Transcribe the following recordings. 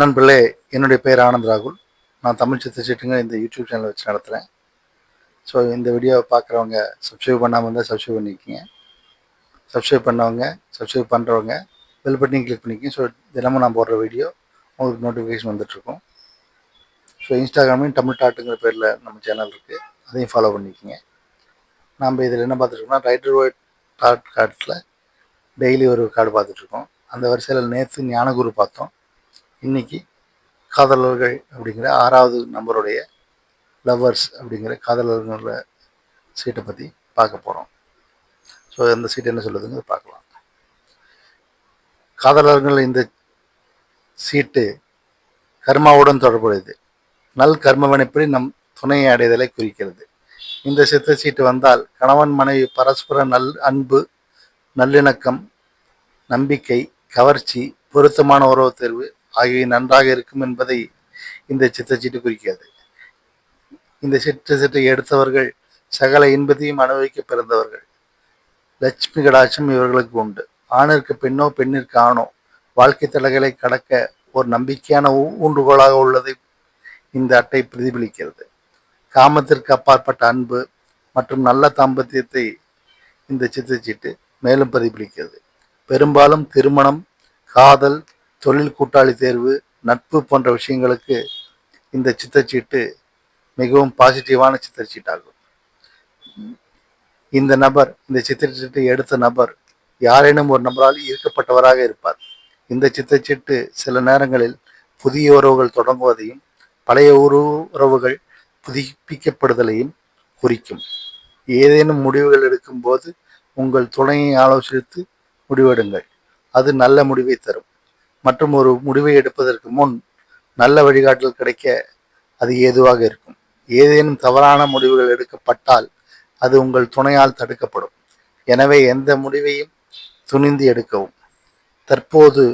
நண்பர்களே என்னுடைய பேர் ஆனந்த் ராகுல். நான் தமிழ் சித்த சீட்டுங்க இந்த யூடியூப் சேனல் வச்சு நடத்துகிறேன் ஸோ இந்த வீடியோவை பார்க்குறவங்க சப்ஸ்கிரைப் பண்ணாமல் இருந்தால் சப்ஸ்கிரைப் பண்ணிக்கோங்க. சப்ஸ்கிரைப் பண்ணவங்க சப்ஸ்கிரைப் பண்ணுறவங்க பெல் பட்டனையும் கிளிக் பண்ணிக்கோங்க. ஸோ தினமும் நான் போடுற வீடியோ உங்களுக்கு நோட்டிஃபிகேஷன் வந்துட்டுருக்கும். ஸோ இன்ஸ்டாகிராமையும் தமிழ் டாட்டுங்கிற பேரில் நம்ம சேனல் இருக்குது அதையும் ஃபாலோ பண்ணிக்கோங்க. நாம் இதில் என்ன பார்த்துட்ருக்கோம்னா ரைடர் ஒயிட் டாட் கார்ட்டில் டெய்லி ஒரு கார்டு பார்த்துட்ருக்கோம் அந்த வரிசையில் நேற்று ஞானகுரு பார்த்தோம். இன்னைக்கு காதலர்கள் அப்படிங்கிற ஆறாவது நம்பருடைய லவ்வர்ஸ் அப்படிங்கிற காதலர்களோட சீட்டை பற்றி பார்க்க போகிறோம் ஸோ அந்த சீட் என்ன சொல்லுதுங்க பார்க்கலாம். காதலர்கள் இந்த சீட்டு கர்மாவுடன் தொடர்புடையது. நல் கர்மவனைப்படி நம் துணையை அடைதலை குறிக்கிறது. இந்த சித்த சீட்டு வந்தால் கணவன் மனைவி பரஸ்பர நல் அன்பு நல்லிணக்கம் நம்பிக்கை கவர்ச்சி பொருத்தமான உறவு தேர்வு ஆகியவை நன்றாக இருக்கும் என்பதை இந்த சித்தச்சீட்டு குறிக்கிறது. இந்த சிற்று சீட்டை எடுத்தவர்கள் சகல இன்பத்தையும் அனுபவிக்க பிறந்தவர்கள். லட்சுமி கடாட்சம் இவர்களுக்கு உண்டு. ஆணிற்கு பெண்ணோ பெண்ணிற்கு ஆணோ வாழ்க்கை தடைகளை கடக்க ஒரு நம்பிக்கையான ஊன்றுகோலாக உள்ளதை இந்த அட்டை பிரதிபலிக்கிறது. காமத்திற்கு அப்பாற்பட்ட அன்பு மற்றும் நல்ல தாம்பத்தியத்தை இந்த சித்தச்சீட்டு மேலும் பிரதிபலிக்கிறது. பெரும்பாலும் திருமணம் காதல் தொழில் கூட்டாளி தேர்வு நட்பு போன்ற விஷயங்களுக்கு இந்த சித்தச்சீட்டு மிகவும் பாசிட்டிவான சித்தச்சீட்டாகும். இந்த நபர் இந்த சித்திரச்சீட்டை எடுத்த நபர் யாரேனும் ஒரு நபரால் ஈர்க்கப்பட்டவராக இருப்பார். இந்த சித்தச்சீட்டு சில நேரங்களில் புதிய உறவுகள் தொடங்குவதையும் பழைய உறவுகள் புதுப்பிக்கப்படுதலையும் குறிக்கும். ஏதேனும் முடிவுகள் எடுக்கும்போது உங்கள் துணையை ஆலோசித்து முடிவெடுங்கள். அது நல்ல முடிவை தரும். மற்றும் ஒரு முடிவை எடுப்பதற்கு முன் நல்ல வழிகாட்டல் கிடைக்க அது ஏதுவாக இருக்கும். ஏதேனும் தவறான முடிவுகள் எடுக்கப்பட்டால் அது உங்கள் துணையால் தடுக்கப்படும். எனவே எந்த முடிவையும் துணிந்து எடுக்கவும். தற்போது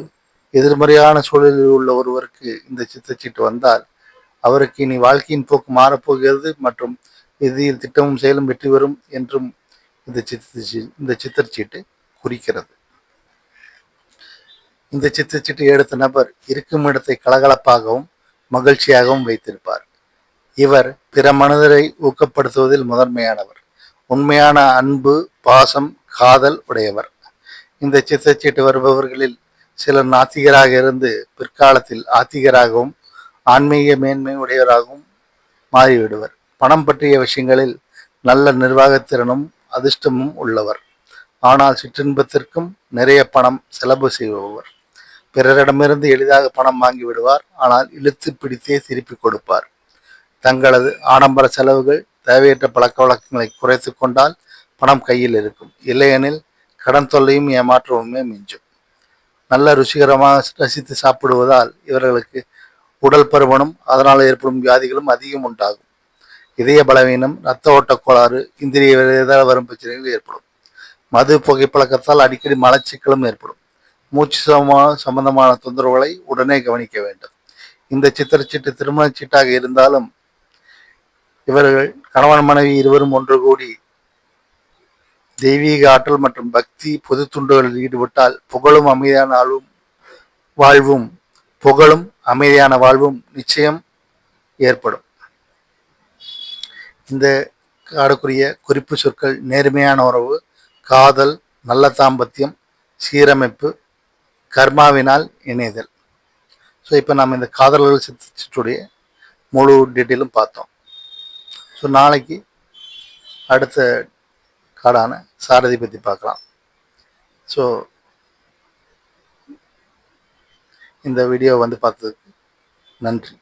எதிர்மறையான சூழலில் உள்ள ஒருவருக்கு இந்த சித்தச்சீட்டு வந்தால் அவருக்கு இனி வாழ்க்கையின் போக்கு மாறப்போகிறது மற்றும் இறுதியில் திட்டமும் செயலும் வெற்றி வரும் என்றும் இந்த சித்த இந்த சித்திரச்சீட்டு குறிக்கிறது. இந்த சித்தச்சீட்டு எடுத்த நபர் இருக்கும் இடத்தை கலகலப்பாகவும் மகிழ்ச்சியாகவும் வைத்திருப்பார். இவர் பிற மனிதரை ஊக்கப்படுத்துவதில் முதன்மையானவர். உண்மையான அன்பு பாசம் காதல் உடையவர். இந்த சித்தச்சீட்டு வருபவர்களில் சிலர் நாத்திகராக இருந்து பிற்காலத்தில் ஆத்திகராகவும் ஆன்மீக மேன்மை உடையவராகவும் மாறிவிடுவர். பணம் பற்றிய விஷயங்களில் நல்ல நிர்வாகத்திறனும் அதிர்ஷ்டமும் உள்ளவர். ஆனால் சிற்றின்பத்திற்கும் நிறைய பணம் செலவு செய்பவர். பிறரிடமிருந்து எளிதாக பணம் வாங்கி விடுவார். ஆனால் இழுத்து பிடித்தே திருப்பி கொடுப்பார். தங்களது ஆடம்பர செலவுகள் தேவையற்ற பழக்க வழக்கங்களை குறைத்து கொண்டால் பணம் கையில் இருக்கும். இல்லையெனில் கடன் தொல்லையும் ஏமாற்றவுமே மிஞ்சும். நல்ல ருசிகரமாக ரசித்து சாப்பிடுவதால் இவர்களுக்கு உடல் பருமனும் அதனால் ஏற்படும் வியாதிகளும் அதிகம் உண்டாகும். இதய பலவீனம் இரத்த ஓட்ட கோளாறு இந்திரிய வரும் பிரச்சனைகள் ஏற்படும். மது புகைப்பழக்கத்தால் அடிக்கடி மலச்சிக்கலும் ஏற்படும். மூச்சு சமமான சம்பந்தமான தொந்தரவுகளை உடனே கவனிக்க வேண்டும். இந்த சித்திரச்சீட்டு திருமணச்சீட்டாக இருந்தாலும் இவர்கள் கணவன் மனைவி இருவரும் ஒன்று கூடி தெய்வீக ஆற்றல் மற்றும் பக்தி பொது துண்டுகளில் ஈடுபட்டால் புகழும் அமைதியான வாழ்வும் வாழ்வும் புகழும் அமைதியான வாழ்வும் நிச்சயம் ஏற்படும். இந்த காடுக்குரிய குறிப்பு சொற்கள் நேர்மையான உறவு காதல் நல்ல தாம்பத்தியம் சீரமைப்பு கர்மாவினால் இணைதல். ஸோ இப்போ நம்ம இந்த காதலர்கள் சித்துடைய முழு டீட்டெயிலும் பார்த்தோம். ஸோ நாளைக்கு அடுத்த காடான சாரதி பற்றி பார்க்கலாம். ஸோ இந்த வீடியோ வந்து பார்த்ததுக்கு நன்றி.